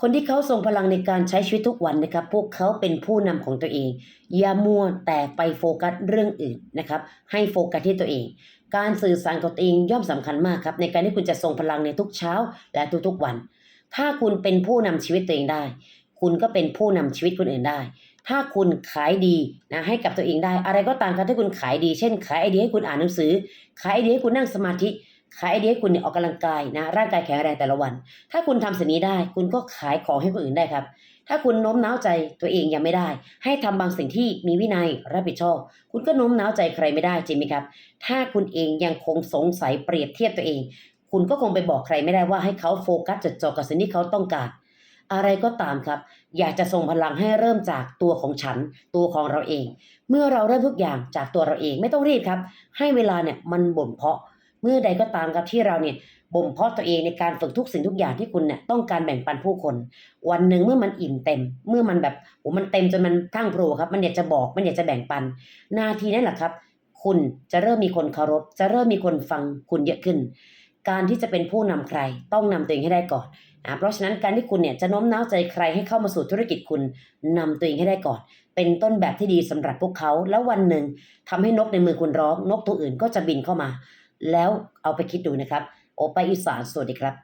คนที่เขาทรงพลังในการใช้ชีวิตทุกวันนะครับ พวกเขาเป็นผู้นำของตัวเอง อย่ามัวแต่ไปโฟกัสเรื่องอื่นนะครับ ให้โฟกัสที่ตัวเอง การสื่อสารกับตัวเองย่อมสำคัญมากครับ ในการที่คุณจะทรงพลังในทุกเช้าและทุกๆวัน ถ้าคุณเป็นผู้นำชีวิตตัวเองได้ คุณก็เป็นผู้นำชีวิตคนอื่นได้ ถ้าคุณขายดีนะให้กับตัวเองได้ อะไรก็ตามครับที่คุณขายดี เช่น ขายไอเดียให้คุณอ่านหนังสือ ขายไอเดียให้คุณนั่งสมาธิ ขายไอเดียให้คุณเนี่ยออกกำลังกายนะร่างกายแข็งแรงแต่ละวัน ถ้าคุณทำสิ่งนี้ได้ คุณก็ขายของให้คนอื่นได้ครับ ถ้าคุณโน้มน้าวใจตัวเองยังไม่ได้ ให้ทำบางสิ่งที่มีวินัยรับผิดชอบ คุณก็โน้มน้าวใจใครไม่ได้จริงไหมครับ ถ้าคุณเองยังคงสงสัยเปรียบเทียบตัวเอง คุณก็คงไปบอกใครไม่ได้ว่าให้เขาโฟกัสจดจ่อกับสิ่งที่เขาต้องการอะไรก็ตามครับ อยากจะส่งพลังให้เริ่มจากตัวของฉัน ตัวของเราเอง เมื่อเราเริ่มทุกอย่างจากตัวเราเองไม่ต้องรีบครับ ให้เวลาเนี่ยมันบ่มเพาะ มื่อใดก็ตามครับที่เราเนี่ยบ่มเพาะตัวเองในการฝึกทุกสิ่งทุกอย่างที่คุณเนี่ยต้องการแบ่งปันผู้คน วันหนึ่งเมื่อมันอิ่มเต็ม เมื่อมันแบบโอ้มันเต็มจนมันพรั่งพรูครับ มันอยากจะบอกมันอยากจะแบ่งปัน นาทีนั้นแหละครับ คุณจะเริ่มมีคนเคารพ จะเริ่มมีคนฟังคุณเยอะขึ้น การที่จะเป็นผู้นำใคร ต้องนำตัวเองให้ได้ก่อนอ่าเพราะฉะนั้นการที่คุณเนี่ยจะโน้มน้าวใจใครให้เข้ามาสู่ธุรกิจคุณนำตัวเองให้ได้ก่อน เป็นต้นแบบที่ดีสำหรับพวกเขา แล้ววันหนึ่งทำให้นกในมือคุณร้องนกตัวอื่นก็จะบินเข้ามา แล้วเอาไปคิดดูนะครับ โอไปอีสานสวัสดีครับ